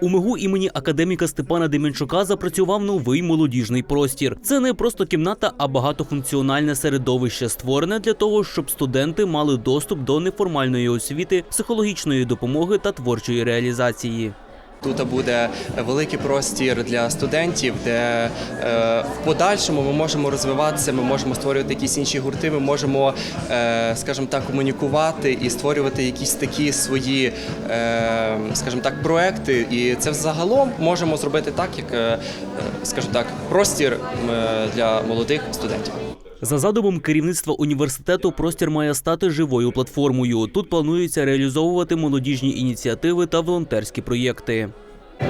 У МИГУ імені академіка Степана Деменчука запрацював новий молодіжний простір. Це не просто кімната, а багатофункціональне середовище, створене для того, щоб студенти мали доступ до неформальної освіти, психологічної допомоги та творчої реалізації. Тут буде великий простір для студентів, де е, в подальшому ми можемо розвиватися, ми можемо створювати якісь інші гурти, ми можемо, е, скажімо так, комунікувати і створювати якісь такі свої, е, скажімо так, проекти. І це взагалом можемо зробити так, як, скажімо так, простір для молодих студентів. За задумом керівництва університету, простір має стати живою платформою. Тут планується реалізовувати молодіжні ініціативи та волонтерські проєкти.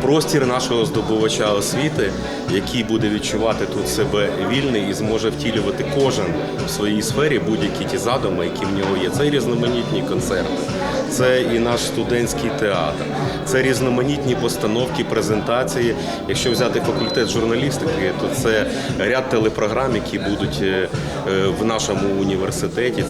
Простір нашого здобувача освіти, який буде відчувати тут себе вільний і зможе втілювати кожен в своїй сфері будь-які ті задуми, які в нього є. Це і різноманітні концерти, це і наш студентський театр, це різноманітні постановки, презентації. Якщо взяти факультет журналістики, то це ряд телепрограм, які будуть е, е, в нашому університеті.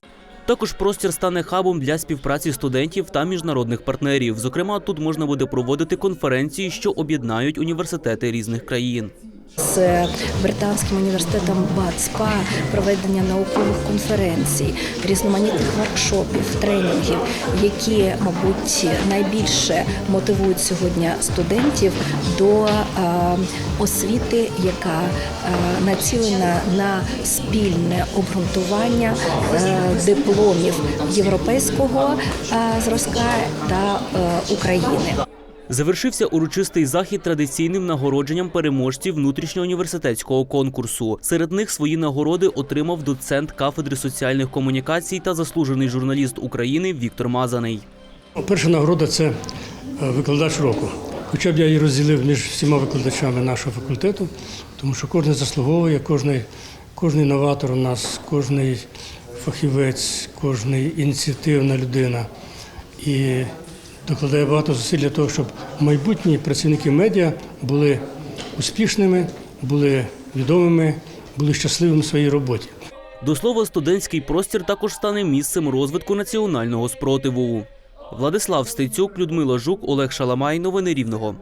Також простір стане хабом для співпраці студентів та міжнародних партнерів. Зокрема, тут можна буде проводити конференції, що об'єднають університети різних країн. З британським університетом БАЦПА проведення наукових конференцій, різноманітних воркшопів, тренінгів, які, мабуть, найбільше мотивують сьогодні студентів до е, освіти, яка е, націлена на спільне обґрунтування е, дипломів європейського зразка та України. Завершився урочистий захід традиційним нагородженням переможців внутрішньоуніверситетського конкурсу. Серед них свої нагороди отримав доцент кафедри соціальних комунікацій та заслужений журналіст України Віктор Мазаний. Перша нагорода це е, викладач року. Хоча б я її розділив між всіма викладачами нашого факультету, тому що кожен заслуговує, кожний, кожний новатор у нас, кожний фахівець, кожний ініціативна людина. І докладає багато зусиль для того, щоб майбутні працівники медіа були успішними, були відомими, були щасливими в своїй роботі. До слова, студентський простір також стане місцем розвитку національного спротиву. Владислав Стецюк, Людмила Жук, Олег Шаламай. Новини Рівного.